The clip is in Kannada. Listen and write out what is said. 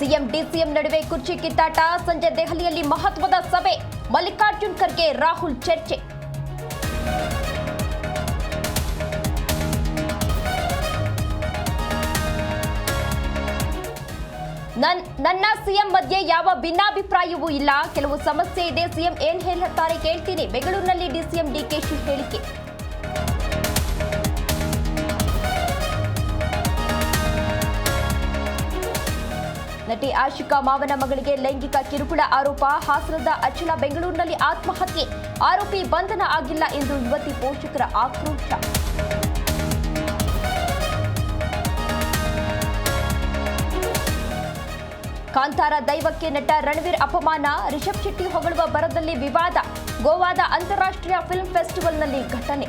ಸಿಎಂ, ಡಿಸಿಎಂ ನಡುವೆ ಕುರ್ಚಿ ಕಿತ್ತಾಟ, ಸಂಜೆ ದೆಹಲಿಯಲ್ಲಿ ಮಹತ್ವದ ಸಭೆ ಮಲ್ಲಿಕಾರ್ಜುನ್ ಖರ್ಗೆ ರಾಹುಲ್ ಚರ್ಚೆ. ನನ್- ನನ್ನ ಸಿಎಂ ಮಧ್ಯೆ ಯಾವ ಭಿನ್ನಾಭಿಪ್ರಾಯವೂ ಇಲ್ಲ. ಕೆಲವು ಸಮಸ್ಯೆ ಇದೆ. ಸಿಎಂ ಏನ್ ಹೇಳ್ತಾರೆ ಕೇಳ್ತೀನಿ. ಬೆಂಗಳೂರಿನಲ್ಲಿ ಡಿಸಿಎಂ ಡಿಕೆಶಿ ಹೇಳಿಕೆ. ನಟಿ ಆಶಿಕಾ ಮಾವನ ಮಗಳಿಗೆ ಲೈಂಗಿಕ ಕಿರುಕುಳ ಆರೋಪ. ಹಾಸನದ ಅಚಲ ಬೆಂಗಳೂರಿನಲ್ಲಿ ಆತ್ಮಹತ್ಯೆ. ಆರೋಪಿ ಬಂಧನ ಆಗಿಲ್ಲ ಎಂದು ಯುವತಿ ಪೋಷಕರ ಆಕ್ರೋಶ. ಕಾಂತಾರ ದೈವಕ್ಕೆ ನಟ ರಣವೀರ್ ಅಪಮಾನ. ರಿಷಬ್ ಶೆಟ್ಟಿ ಹೊಗಳುವ ಬರದಲ್ಲಿ ವಿವಾದ. ಗೋವಾದ ಅಂತಾರಾಷ್ಟ್ರೀಯ ಫಿಲ್ಮ್ ಫೆಸ್ಟಿವಲ್ನಲ್ಲಿ ಘಟನೆ.